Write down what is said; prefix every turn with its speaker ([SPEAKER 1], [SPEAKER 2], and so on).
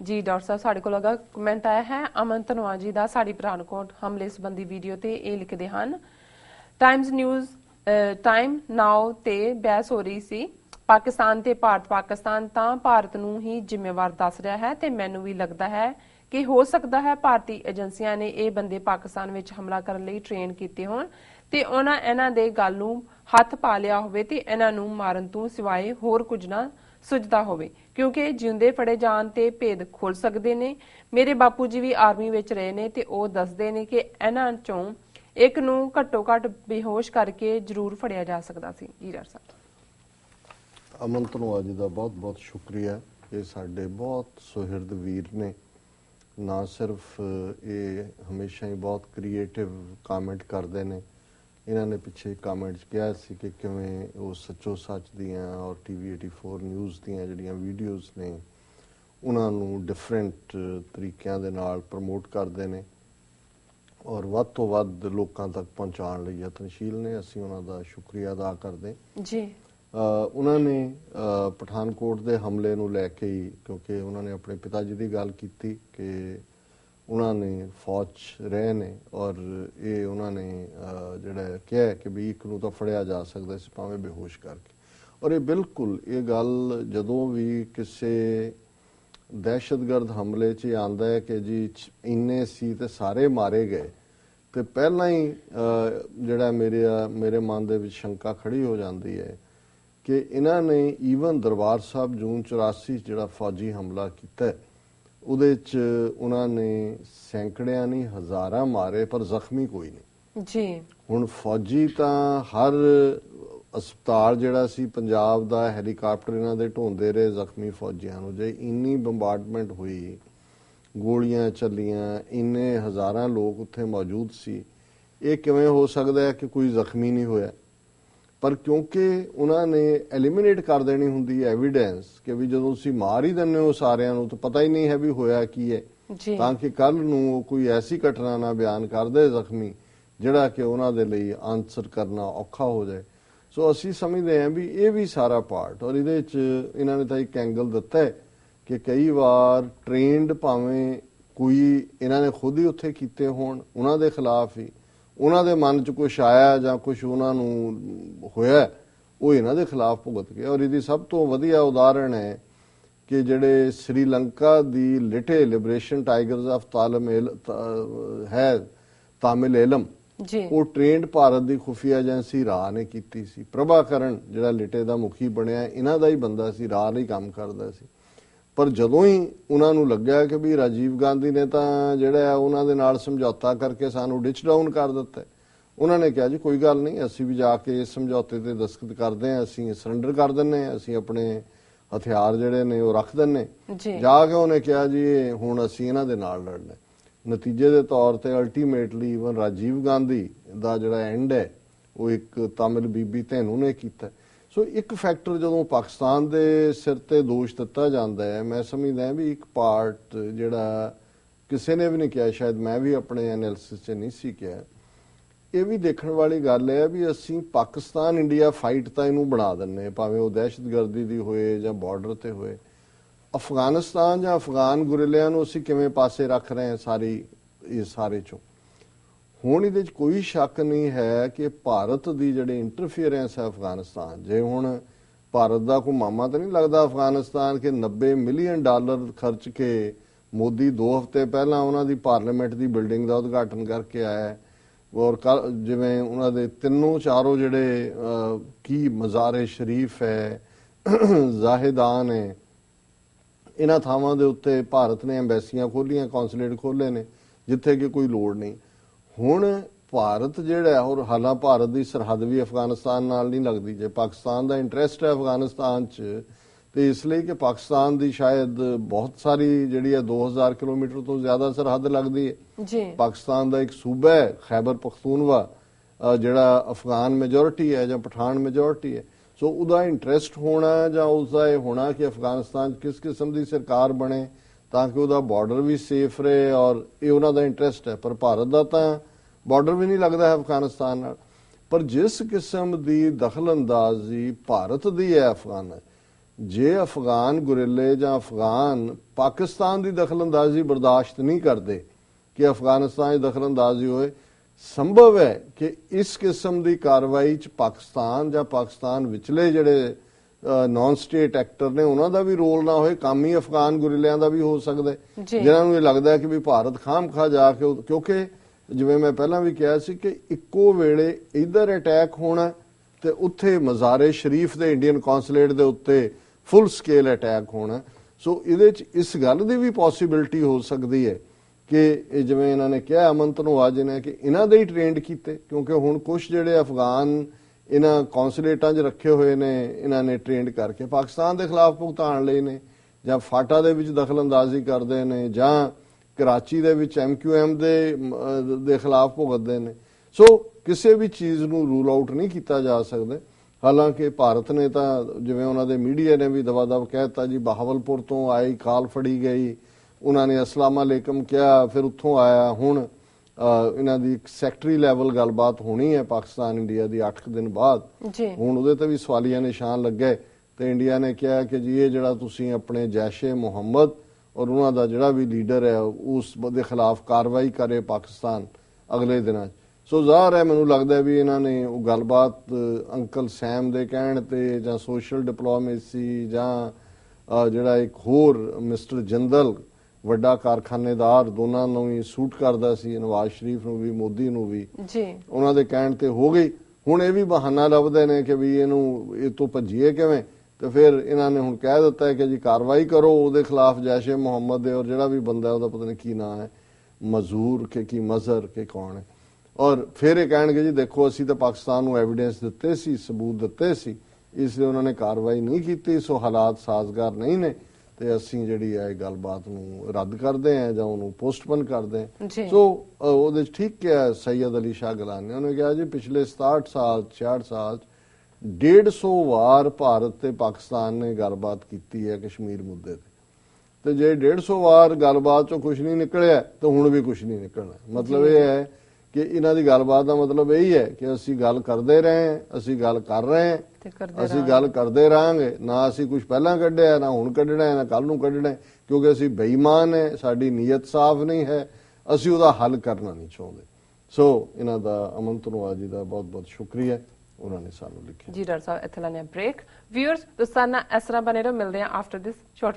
[SPEAKER 1] ਜੀ, ਡਾਕਟਰ ਸਾਹਿਬ, ਸਾਡੇ ਕੋਲ ਅਗਾ ਕਮੈਂਟ ਆਇਆ ਹੈ ਅਮਨ ਧਨਵਾ ਜੀ ਦਾ ਸਾਡੀ ਪਠਾਨਕੋਟ ਹਮਲੇ ਸੰਬੰਧੀ ਵੀਡੀਓ ਤੇ ਇਹ ਲਿਖਦੇ ਹਨ ਟਾਈਮਜ਼ ਨਿਊਜ਼ ਟਾਈਮ ਨਾਓ ਤੇ ਬਹਿਸ ਹੋ ਰਹੀ ਸੀ। ਪਾਕਿਸਤਾਨ ਤੇ ਭਾਰਤ, ਪਾਕਿਸਤਾਨ ਤਾਂ ਭਾਰਤ ਨੂੰ ਹੀ ਜ਼ਿੰਮੇਵਾਰ ਦੱਸ ਰਿਹਾ ਹੈ ਤੇ ਮੈਨੂੰ ਵੀ ਲੱਗਦਾ ਹੈ ਕਿ ਹੋ ਸਕਦਾ ਹੈ ਭਾਰਤੀ ਏਜੰਸੀਆਂ ਨੇ ਇਹ ਬੰਦੇ ਪਾਕਿਸਤਾਨ ਵਿੱਚ ਹਮਲਾ ਕਰਨ ਲਈ ਟ੍ਰੇਨ ਕੀਤੇ ਹੋਣ ਤੇ ਉਹਨਾਂ ਇਹਨਾਂ ਦੇ ਗੱਲ ਨੂੰ ਹੱਥ ਪਾ ਲਿਆ ਹੋਵੇ ਤੇ ਇਹਨਾਂ ਨੂੰ ਮਾਰਨ ਤੋਂ ਸਿਵਾਏ ਹੋਰ ਕੁਝ ਨਾ ਸੁਝਦਾ ਹੋਵੇ, ਕਿਉਂਕਿ ਜਿਉਂਦੇ ਫੜੇ ਜਾਣ ਤੇ ਭੇਦ ਖੁੱਲ ਸਕਦੇ ਨੇ। ਮੇਰੇ ਬਾਪੂ ਜੀ ਵੀ ਆਰਮੀ ਵਿੱਚ ਰਹੇ ਨੇ ਤੇ ਉਹ ਦੱਸਦੇ ਨੇ ਕਿ ਇਹਨਾਂ ਚੋਂ ਇੱਕ ਨੂੰ ਘੱਟੋ ਘੱਟ ਬੇਹੋਸ਼ ਕਰਕੇ ਜ਼ਰੂਰ ਫੜਿਆ ਜਾ ਸਕਦਾ ਸੀ। ਜੀ ਡਾਕਟਰ ਸਾਹਿਬ।
[SPEAKER 2] ਅਮਨ ਧਨੋਆ ਜੀ ਦਾ ਬਹੁਤ ਬਹੁਤ ਸ਼ੁਕਰੀਆ। ਇਹ ਸਾਡੇ ਬਹੁਤ ਸੁਹਿਰਦ ਵੀਰ ਨੇ। ਨਾ ਸਿਰਫ ਇਹ ਹਮੇਸ਼ਾ ਹੀ ਬਹੁਤ ਕ੍ਰੀਏਟਿਵ ਕਮੈਂਟ ਕਰਦੇ ਨੇ ਇਹਨਾਂ ਨੇ ਪਿੱਛੇ ਕਮੈਂਟਸ ਕਿਹਾ ਸੀ ਕਿ ਕਿਵੇਂ ਉਹ ਸੱਚੋ ਸੱਚ ਦੀਆਂ ਔਰ ਟੀਵੀ 84 ਨਿਊਜ਼ ਦੀਆਂ ਜਿਹੜੀਆਂ ਵੀਡੀਓਜ਼ ਨੇ ਉਹਨਾਂ ਨੂੰ ਡਿਫਰੈਂਟ ਤਰੀਕਿਆਂ ਦੇ ਨਾਲ ਪ੍ਰਮੋਟ ਕਰਦੇ ਨੇ ਔਰ ਵੱਧ ਤੋਂ ਵੱਧ ਲੋਕਾਂ ਤੱਕ ਪਹੁੰਚਾਉਣ ਲਈ ਯਤਨਸ਼ੀਲ ਨੇ। ਅਸੀਂ ਉਹਨਾਂ ਦਾ ਸ਼ੁਕਰੀਆ ਅਦਾ ਕਰਦੇ
[SPEAKER 1] ਜੀ।
[SPEAKER 2] ਉਹਨਾਂ ਨੇ ਪਠਾਨਕੋਟ ਦੇ ਹਮਲੇ ਨੂੰ ਲੈ ਕੇ ਹੀ ਕਿਉਂਕਿ ਉਹਨਾਂ ਨੇ ਆਪਣੇ ਪਿਤਾ ਜੀ ਦੀ ਗੱਲ ਕੀਤੀ ਕਿ ਉਹਨਾਂ ਨੇ ਫੌਜ 'ਚ ਰਹੇ ਨੇ ਔਰ ਇਹ ਉਹਨਾਂ ਨੇ ਜਿਹੜਾ ਕਿਹਾ ਕਿ ਵੀ ਇੱਕ ਨੂੰ ਤਾਂ ਫੜਿਆ ਜਾ ਸਕਦਾ ਸੀ ਭਾਵੇਂ ਬੇਹੋਸ਼ ਕਰਕੇ ਔਰ ਇਹ ਬਿਲਕੁਲ ਇਹ ਗੱਲ ਜਦੋਂ ਵੀ ਕਿਸੇ ਦਹਿਸ਼ਤਗਰਦ ਹਮਲੇ 'ਚ ਆਂਦਾ ਹੈ ਕਿ ਜੀ ਇੰਨੇ ਸੀ ਤੇ ਸਾਰੇ ਮਾਰੇ ਗਏ ਤੇ ਪਹਿਲਾਂ ਹੀ ਜਿਹੜਾ ਮੇਰੇ ਮੇਰੇ ਮਨ ਦੇ ਵਿੱਚ ਸ਼ੰਕਾ ਖੜੀ ਹੋ ਜਾਂਦੀ ਹੈ ਕਿ ਇਹਨਾਂ ਨੇ ਈਵਨ ਦਰਬਾਰ ਸਾਹਿਬ ਜੂਨ 84 'ਚ ਜਿਹੜਾ ਫੌਜੀ ਹਮਲਾ ਕੀਤਾ ਉਹਦੇ 'ਚ ਉਹਨਾਂ ਨੇ ਸੈਂਕੜਿਆਂ ਨਹੀਂ ਹਜ਼ਾਰਾਂ ਮਾਰੇ ਪਰ ਜ਼ਖਮੀ ਕੋਈ ਨਹੀਂ।
[SPEAKER 1] ਜੀ।
[SPEAKER 2] ਹੁਣ ਫੌਜੀ ਤਾਂ ਹਰ ਹਸਪਤਾਲ ਜਿਹੜਾ ਸੀ ਪੰਜਾਬ ਦਾ ਹੈਲੀਕਾਪਟਰ ਇਹਨਾਂ ਦੇ ਢੋਂਦੇ ਰਹੇ ਜ਼ਖਮੀ ਫੌਜੀਆਂ ਨੂੰ। ਜੇ ਇੰਨੀ ਬੰਬਾਰਡਮੈਂਟ ਹੋਈ ਗੋਲੀਆਂ ਚੱਲੀਆਂ ਇੰਨੇ ਹਜ਼ਾਰਾਂ ਲੋਕ ਉੱਥੇ ਮੌਜੂਦ ਸੀ ਇਹ ਕਿਵੇਂ ਹੋ ਸਕਦਾ ਹੈ ਕਿ ਕੋਈ ਜ਼ਖਮੀ ਨਹੀਂ ਹੋਇਆ? ਪਰ ਕਿਉਂਕਿ ਉਹਨਾਂ ਨੇ ਐਲੀਮੀਨੇਟ ਕਰ ਦੇਣੀ ਹੁੰਦੀ ਹੈ ਐਵੀਡੈਂਸ ਕਿ ਵੀ ਜਦੋਂ ਤੁਸੀਂ ਮਾਰ ਹੀ ਦਿੰਦੇ ਹੋ ਸਾਰਿਆਂ ਨੂੰ ਤਾਂ ਪਤਾ ਹੀ ਨਹੀਂ ਹੈ ਵੀ ਹੋਇਆ ਕੀ ਹੈ। ਤਾਂ ਕਿ ਕੱਲ ਨੂੰ ਉਹ ਕੋਈ ਐਸੀ ਘਟਨਾ ਨਾ ਬਿਆਨ ਕਰਦੇ ਜ਼ਖਮੀ ਜਿਹੜਾ ਕਿ ਉਹਨਾਂ ਦੇ ਲਈ ਆਨਸਰ ਕਰਨਾ ਔਖਾ ਹੋ ਜਾਏ। ਸੋ ਅਸੀਂ ਸਮਝਦੇ ਹਾਂ ਵੀ ਇਹ ਵੀ ਸਾਰਾ ਪਾਰਟ ਔਰ ਇਹਦੇ ਵਿੱਚ ਇਹਨਾਂ ਨੇ ਤਾਂ ਇੱਕ ਐਂਗਲ ਦਿੱਤਾ ਹੈ ਕਿ ਕਈ ਵਾਰ ਟ੍ਰੇਨਡ ਭਾਵੇਂ ਕੋਈ ਇਹਨਾਂ ਨੇ ਖੁਦ ਹੀ ਉੱਥੇ ਕੀਤੇ ਹੋਣ ਉਹਨਾਂ ਦੇ ਖਿਲਾਫ ਹੀ ਉਹਨਾਂ ਦੇ ਮਨ 'ਚ ਕੁਝ ਆਇਆ ਜਾਂ ਕੁਝ ਉਹਨਾਂ ਨੂੰ ਹੋਇਆ ਉਹ ਇਹਨਾਂ ਦੇ ਖਿਲਾਫ ਭੁਗਤ ਗਏ ਔਰ ਇਹਦੀ ਸਭ ਤੋਂ ਵਧੀਆ ਉਦਾਹਰਣ ਹੈ ਕਿ ਜਿਹੜੇ ਸ੍ਰੀਲੰਕਾ ਦੀ ਲਿਟੇ ਲਿਬਰੇਸ਼ਨ ਟਾਈਗਰਸ ਆਫ ਤਾਲਮੇਲ ਹੈ ਤਾਮਿਲ ਏਲਮ
[SPEAKER 1] ਜੀ।
[SPEAKER 2] ਉਹ ਟ੍ਰੇਨਡ ਭਾਰਤ ਦੀ ਖੁਫੀਆ ਏਜੰਸੀ ਰਾਹ ਨੇ ਕੀਤੀ ਸੀ। ਪ੍ਰਭਾਕਰਨ ਜਿਹੜਾ ਲਿਟੇ ਦਾ ਮੁਖੀ ਬਣਿਆ ਇਹਨਾਂ ਦਾ ਹੀ ਬੰਦਾ ਸੀ ਰਾਹ ਲਈ ਕੰਮ ਕਰਦਾ ਸੀ। ਪਰ ਜਦੋਂ ਹੀ ਉਹਨਾਂ ਨੂੰ ਲੱਗਿਆ ਕਿ ਵੀ ਰਾਜੀਵ ਗਾਂਧੀ ਨੇ ਤਾਂ ਜਿਹੜਾ ਹੈ ਉਹਨਾਂ ਦੇ ਨਾਲ ਸਮਝੌਤਾ ਕਰਕੇ ਸਾਨੂੰ ਡਿਚ ਡਾਊਨ ਕਰ ਦਿੱਤਾ। ਉਹਨਾਂ ਨੇ ਕਿਹਾ ਜੀ ਕੋਈ ਗੱਲ ਨਹੀਂ ਅਸੀਂ ਵੀ ਜਾ ਕੇ ਇਸ ਸਮਝੌਤੇ ਤੇ ਦਸਖਤ ਕਰਦੇ ਹਾਂ ਅਸੀਂ ਸਰੈਂਡਰ ਕਰ ਦਿੰਨੇ ਹਾਂ ਅਸੀਂ ਆਪਣੇ ਹਥਿਆਰ ਜਿਹੜੇ ਨੇ ਉਹ ਰੱਖ ਦਿੰਨੇ
[SPEAKER 1] ਜੀ
[SPEAKER 2] ਜਾ ਕੇ ਉਹਨੇ ਕਿਹਾ ਜੀ ਹੁਣ ਅਸੀਂ ਇਹਨਾਂ ਦੇ ਨਾਲ ਲੜਨਾ। ਨਤੀਜੇ ਦੇ ਤੌਰ ਤੇ ਅਲਟੀਮੇਟਲੀ ਇਵਨ ਰਾਜੀਵ ਗਾਂਧੀ ਦਾ ਜਿਹੜਾ ਐਂਡ ਹੈ ਉਹ ਇੱਕ ਤਾਮਿਲ ਬੀਬੀ ਧੈਨੂ ਨੇ ਕੀਤਾ ਸੋ ਇੱਕ ਫੈਕਟਰ ਜਦੋਂ ਪਾਕਿਸਤਾਨ ਦੇ ਸਿਰ ਤੇ ਦੋਸ਼ ਦਿੱਤਾ ਜਾਂਦਾ ਹੈ, ਮੈਂ ਸਮਝਦਾ ਵੀ ਇੱਕ ਪਾਰਟ ਜਿਹੜਾ ਕਿਸੇ ਨੇ ਵੀ ਨਹੀਂ ਕਿਹਾ, ਸ਼ਾਇਦ ਮੈਂ ਵੀ ਆਪਣੇ ਐਨਾਲਿਸਿਸ 'ਚ ਨਹੀਂ ਸੀ ਕਿਹਾ। ਇਹ ਵੀ ਦੇਖਣ ਵਾਲੀ ਗੱਲ ਹੈ ਵੀ ਅਸੀਂ ਪਾਕਿਸਤਾਨ ਇੰਡੀਆ ਫਾਈਟ ਤਾਂ ਇਹਨੂੰ ਬਣਾ ਦਿੰਨੇ ਭਾਵੇਂ ਉਹ ਦਹਿਸ਼ਤਗਰਦੀ ਦੀ ਹੋਏ ਜਾਂ ਬਾਰਡਰ ਤੇ ਹੋਏ। ਅਫਗਾਨਿਸਤਾਨ ਜਾਂ ਅਫਗਾਨ ਗੁਰਲਿਆਂ ਨੂੰ ਅਸੀਂ ਕਿਵੇਂ ਪਾਸੇ ਰੱਖ ਰਹੇ ਹਾਂ ਸਾਰੀ, ਇਹ ਸਾਰੇ ਚੋਂ? ਹੁਣ ਇਹਦੇ ਵਿੱਚ ਕੋਈ ਸ਼ੱਕ ਨਹੀਂ ਹੈ ਕਿ ਭਾਰਤ ਦੀ ਜਿਹੜੀ ਇੰਟਰਫੀਅਰੈਂਸ ਹੈ ਅਫਗਾਨਿਸਤਾਨ, ਜੇ ਹੁਣ ਭਾਰਤ ਦਾ ਕੋਈ ਮਾਮਾ ਤਾਂ ਨਹੀਂ ਲੱਗਦਾ ਅਫਗਾਨਿਸਤਾਨ ਕਿ 90 ਮਿਲੀਅਨ ਡਾਲਰ ਖਰਚ ਕੇ ਮੋਦੀ 2 ਹਫ਼ਤੇ ਪਹਿਲਾਂ ਉਹਨਾਂ ਦੀ ਪਾਰਲੀਮੈਂਟ ਦੀ ਬਿਲਡਿੰਗ ਦਾ ਉਦਘਾਟਨ ਕਰਕੇ ਆਇਆ ਹੈ। ਔਰ ਕੱਲ੍ਹ ਜਿਵੇਂ ਉਹਨਾਂ ਦੇ ਤਿੰਨੋਂ ਚਾਰੋਂ ਜਿਹੜੇ ਕੀ ਮਜ਼ਾਰੇ ਸ਼ਰੀਫ ਹੈ ਜ਼ਾਹਿਦਾਨ ਹੈ, ਇਹਨਾਂ ਥਾਵਾਂ ਦੇ ਉੱਤੇ ਭਾਰਤ ਨੇ ਐਮਬੈਸੀਆਂ ਖੋਲੀਆਂ ਕੌਂਸੂਲੇਟ ਖੋਲੇ ਨੇ, ਜਿੱਥੇ ਕਿ ਕੋਈ ਲੋੜ ਨਹੀਂ। ਹੁਣ ਭਾਰਤ ਜਿਹੜਾ ਔਰ ਹਾਲਾਂ ਭਾਰਤ ਦੀ ਸਰਹੱਦ ਵੀ ਅਫਗਾਨਿਸਤਾਨ ਨਾਲ ਨਹੀਂ ਲੱਗਦੀ ਜੇ ਪਾਕਿਸਤਾਨ ਦਾ ਇੰਟਰਸਟ ਹੈ ਅਫਗਾਨਿਸਤਾਨ 'ਚ ਤੇ ਇਸ ਲਈ ਕਿ ਪਾਕਿਸਤਾਨ ਦੀ ਸ਼ਾਇਦ ਬਹੁਤ ਸਾਰੀ ਜਿਹੜੀ ਹੈ 2000 ਕਿਲੋਮੀਟਰ ਤੋਂ ਜ਼ਿਆਦਾ ਸਰਹੱਦ ਲੱਗਦੀ ਹੈ।
[SPEAKER 1] ਜੀ।
[SPEAKER 2] ਪਾਕਿਸਤਾਨ ਦਾ ਇੱਕ ਸੂਬਾ ਹੈ ਖੈਬਰ ਪਖਤੂਨਵਾ ਜਿਹੜਾ ਅਫਗਾਨ ਮੈਜੋਰਿਟੀ ਹੈ ਜਾਂ ਪਠਾਨ ਮੈਜੋਰਿਟੀ ਹੈ। ਸੋ ਉਹਦਾ ਇੰਟਰਸਟ ਹੋਣਾ ਜਾਂ ਉਸਦਾ ਇਹ ਹੋਣਾ ਕਿ ਅਫਗਾਨਿਸਤਾਨ 'ਚ ਕਿਸ ਕਿਸਮ ਦੀ ਸਰਕਾਰ ਬਣੇ ਤਾਂ ਕਿ ਉਹਦਾ ਬਾਰਡਰ ਵੀ ਸੇਫ ਰਹੇ ਔਰ ਇਹ ਉਹਨਾਂ ਦਾ ਇੰਟਰਸਟ ਹੈ। ਪਰ ਭਾਰਤ ਦਾ ਤਾਂ ਬਾਰਡਰ ਵੀ ਨਹੀਂ ਲੱਗਦਾ ਹੈ ਅਫਗਾਨਿਸਤਾਨ ਨਾਲ। ਪਰ ਜਿਸ ਕਿਸਮ ਦੀ ਦਖਲਅੰਦਾਜ਼ੀ ਭਾਰਤ ਦੀ ਹੈ ਅਫਗਾਨ, ਜੇ ਅਫਗਾਨ ਗੁਰੇਲੇ ਜਾਂ ਅਫਗਾਨ ਪਾਕਿਸਤਾਨ ਦੀ ਦਖਲਅੰਦਾਜ਼ੀ ਬਰਦਾਸ਼ਤ ਨਹੀਂ ਕਰਦੇ ਕਿ ਅਫਗਾਨਿਸਤਾਨ 'ਚ ਦਖਲਅੰਦਾਜ਼ੀ ਹੋਏ, ਸੰਭਵ ਹੈ ਕਿ ਇਸ ਕਿਸਮ ਦੀ ਕਾਰਵਾਈ 'ਚ ਪਾਕਿਸਤਾਨ ਜਾਂ ਪਾਕਿਸਤਾਨ ਵਿਚਲੇ ਜਿਹੜੇ ਨਾਨ ਸਟੇਟ ਐਕਟਰ ਨੇ ਉਹਨਾਂ ਦਾ ਵੀ ਰੋਲ ਨਾ ਹੋਏ ਕਾਮੀ ਅਫਗਾਨ ਗੁਰਿੱਲਿਆਂ ਦਾ ਵੀ ਹੋ ਸਕਦਾ ਹੈ। ਜਿਨ੍ਹਾਂ ਨੂੰ ਇਹ ਲੱਗਦਾ ਹੈ ਕਿ ਵੀ ਭਾਰਤ ਖਾਮਖਾ ਜਾ ਕੇ ਕਿਉਂਕਿ ਜਿਵੇਂ ਮੈਂ ਪਹਿਲਾਂ ਵੀ ਕਿਹਾ ਸੀ ਕਿ ਇੱਕੋ ਵੇਲੇ ਇਧਰ ਅਟੈਕ ਹੋਣਾ ਤੇ ਉੱਥੇ ਮਜ਼ਾਰੇ ਸ਼ਰੀਫ ਦੇ ਇੰਡੀਅਨ ਕੌਂਸੂਲੇਟ ਦੇ ਉੱਤੇ ਫੁੱਲ ਸਕੇਲ ਅਟੈਕ ਹੋਣਾ ਸੋ ਇਹਦੇ ਚ ਇਸ ਗੱਲ ਦੀ ਵੀ ਪੋਸਿਬਿਲਿਟੀ ਹੋ ਸਕਦੀ ਹੈ ਕਿ ਇਹ ਜਿਵੇਂ ਇਹਨਾਂ ਨੇ ਕਿਹਾ ਅਮਨ ਧਨੋਆ ਨੇ ਕਿ ਇਹਨਾਂ ਦੇ ਹੀ ਟ੍ਰੇਨਡ ਕੀਤੇ ਕਿਉਂਕਿ ਹੁਣ ਕੁਝ ਜਿਹੜੇ ਅਫਗਾਨ ਇਹਨਾਂ ਕੌਂਸੂਲੇਟਾਂ 'ਚ ਰੱਖੇ ਹੋਏ ਨੇ ਇਹਨਾਂ ਨੇ ਟ੍ਰੇਨਡ ਕਰਕੇ ਪਾਕਿਸਤਾਨ ਦੇ ਖਿਲਾਫ ਭੁਗਤਾਨ ਲਈ ਨੇ ਜਾਂ ਫਾਟਾ ਦੇ ਵਿੱਚ ਦਖਲਅੰਦਾਜ਼ੀ ਕਰਦੇ ਨੇ ਜਾਂ ਕਰਾਚੀ ਦੇ ਵਿੱਚ ਐਮਕਿਊਐਮ ਦੇ ਮ, ਦੇ ਖਿਲਾਫ ਭੁਗਤਦੇ ਨੇ। ਸੋ ਕਿਸੇ ਵੀ ਚੀਜ਼ ਨੂੰ ਰੂਲ ਆਊਟ ਨਹੀਂ ਕੀਤਾ ਜਾ ਸਕਦਾ। ਹਾਲਾਂਕਿ ਭਾਰਤ ਨੇ ਤਾਂ ਜਿਵੇਂ ਉਹਨਾਂ ਦੇ ਮੀਡੀਆ ਨੇ ਵੀ ਦਵਾ-ਦਵ ਕਹਿਤਾ ਜੀ ਬਹਾਵਲਪੁਰ ਤੋਂ ਆਈ ਕਾਲ ਫੜੀ ਗਈ ਉਹਨਾਂ ਨੇ ਅਸਲਾਮ ਅਲੈਕਮ ਕਿਹਾ ਫਿਰ ਉੱਥੋਂ ਆਇਆ ਹੁਣ ਇਹਨਾਂ ਦੀ ਸੈਕਟਰੀ ਲੈਵਲ ਗੱਲਬਾਤ ਹੋਣੀ ਹੈ ਪਾਕਿਸਤਾਨ ਇੰਡੀਆ ਦੀ 8 ਦਿਨ ਬਾਅਦ। ਹੁਣ ਉਹਦੇ ਤੇ ਵੀ ਸਵਾਲੀਆ ਨਿਸ਼ਾਨ ਲੱਗੇ ਤੇ ਇੰਡੀਆ ਨੇ ਕਿਹਾ ਕਿ ਜੀ ਇਹ ਜਿਹੜਾ ਤੁਸੀਂ ਆਪਣੇ ਜੈਸ਼ੇ ਮੁਹੰਮਦ ਔਰ ਉਹਨਾਂ ਦਾ ਜਿਹੜਾ ਵੀ ਲੀਡਰ ਹੈ ਉਸ ਦੇ ਖਿਲਾਫ ਕਾਰਵਾਈ ਕਰੇ ਪਾਕਿਸਤਾਨ ਅਗਲੇ ਦਿਨਾਂ ਸੋ ਜ਼ਾਹਰ ਹੈ ਮੈਨੂੰ ਲੱਗਦਾ ਵੀ ਇਹਨਾਂ ਨੇ ਉਹ ਗੱਲਬਾਤ ਅੰਕਲ ਸੈਮ ਦੇ ਕਹਿਣ ਤੇ ਜਾਂ ਸੋਸ਼ਲ ਡਿਪਲੋਮੇਸੀ ਜਾਂ ਜਿਹੜਾ ਇੱਕ ਹੋਰ ਮਿਸਟਰ ਜੰਦਲ ਵੱਡਾ ਕਾਰਖਾਨੇਦਾਰ ਦੋਨਾਂ ਨੂੰ ਹੀ ਸੂਟ ਕਰਦਾ ਸੀ ਨਵਾਜ਼ ਸ਼ਰੀਫ ਨੂੰ ਵੀ ਮੋਦੀ ਨੂੰ ਵੀ।
[SPEAKER 1] ਜੀ।
[SPEAKER 2] ਉਹਨਾਂ ਦੇ ਕਹਿਣ ਤੇ ਹੋ ਗਈ। ਹੁਣ ਇਹ ਵੀ ਬਹਾਨਾ ਲੱਭਦੇ ਨੇ ਕਿ ਵੀ ਇਹਨੂੰ ਇਹ ਤੋਂ ਭੱਜੀਏ ਕਿਵੇਂ? ਤੇ ਫਿਰ ਇਹਨਾਂ ਨੇ ਹੁਣ ਕਹਿ ਦਿੱਤਾ ਹੈ ਕਿ ਜੀ ਕਾਰਵਾਈ ਕਰੋ ਉਹਦੇ ਖਿਲਾਫ ਜੈਸ਼ੇ ਮੁਹੰਮਦ ਦੇ ਔਰ ਜਿਹੜਾ ਵੀ ਬੰਦਾ ਹੈ ਉਹਦਾ ਪਤਾ ਨਹੀਂ ਕੀ ਨਾਮ ਹੈ। ਮਜ਼ੂਰ ਕਿ ਕੀ ਮਜ਼ਹਰ ਕਿ ਕੌਣ ਹੈ। ਔਰ ਫਿਰ ਇਹ ਕਹਿਣਗੇ ਜੀ ਦੇਖੋ ਅਸੀਂ ਤਾਂ ਪਾਕਿਸਤਾਨ ਨੂੰ ਐਵੀਡੈਂਸ ਦਿੱਤੇ ਸੀ ਸਬੂਤ ਦਿੱਤੇ ਸੀ। ਇਸ ਲਈ ਉਹਨਾਂ ਨੇ ਕਾਰਵਾਈ ਨਹੀਂ ਕੀਤੀ ਸੋ ਹਾਲਾਤ ਸਾਜ਼ਗਾਰ ਨਹੀਂ ਨੇ। ਤੇ ਅਸੀਂ ਜਿਹੜੀ ਹੈ ਗੱਲਬਾਤ ਨੂੰ ਰੱਦ ਕਰਦੇ ਹਾਂ ਜਾਂ ਉਹਨੂੰ ਪੋਸਟਪੋਨ ਕਰਦੇ ਹਾਂ। ਸੋ ਉਹਦੇ ਠੀਕ ਕਿਹਾ ਸੈਯਦ ਅਲੀ ਸ਼ਾਹ ਗਲਾਨੀ। ਨੇ ਉਹਨੇ ਕਿਹਾ ਜੀ ਪਿਛਲੇ 67 ਸਾਲ 66 ਸਾਲ 'ਚ 150 ਵਾਰ ਭਾਰਤ ਤੇ ਪਾਕਿਸਤਾਨ ਨੇ ਗੱਲਬਾਤ ਕੀਤੀ ਹੈ ਕਸ਼ਮੀਰ ਮੁੱਦੇ ਤੇ। ਤੇ ਜੇ 150 ਵਾਰ ਗੱਲਬਾਤ ਚੋਂ ਕੁਝ ਨਹੀਂ ਨਿਕਲਿਆ ਤਾਂ ਹੁਣ ਵੀ ਕੁਝ ਨਹੀਂ ਨਿਕਲਣਾ। ਮਤਲਬ ਇਹ ਹੈ ਕਿ ਇਹਨਾਂ ਦੀ ਗੱਲਬਾਤ ਦਾ ਮਤਲਬ ਇਹੀ ਹੈ ਕਿ ਅਸੀਂ ਗੱਲ ਕਰਦੇ ਰਹੇ ਹਾਂ, ਅਸੀਂ ਗੱਲ ਕਰ ਰਹੇ ਹਾਂ ਅਸੀਂ ਗੱਲ ਕਰਦੇ ਰਾਂਗੇ ਨਾ ਅਸੀਂ ਕੁਝ ਪਹਿਲਾਂ ਕੱਢਿਆ ਨਾ ਹੁਣ ਕੱਢਣਾ ਹੈ ਨਾ ਕੱਲ ਨੂੰ ਕੱਢਣਾ ਹੈ ਕਿਉਂਕਿ ਅਸੀਂ ਬੇਈਮਾਨ ਹੈ ਸਾਡੀ ਨੀਅਤ ਸਾਫ਼ ਨਹੀਂ ਹੈ ਅਸੀਂ ਉਹਦਾ ਹੱਲ ਕਰਨਾ ਨਹੀਂ ਚਾਹੁੰਦੇ। ਸੋ ਇਹਨਾਂ ਦਾ ਅਮਨ ਧਨੋਆ ਜੀ ਦਾ ਬਹੁਤ ਬਹੁਤ ਸ਼ੁਕਰੀਆ। ਉਹਨਾਂ ਨੇ ਸਾਨੂੰ ਲਿਖਿਆ।
[SPEAKER 1] ਜੀ ਡਾਕਟਰ ਸਾਹਿਬ ਇੱਥੇ ਲੈਣੇ ਬ੍ਰੇਕ ਵਿਊਅਰਸ ਦੋਸਤਾਨਾ ਇਸ ਤਰ੍ਹਾਂ ਬਨੇ ਰਹੋ ਮਿਲਦੇ ਹਾਂ ਆਫਟਰ ਦਿਸ ਸ਼ਾਰਟ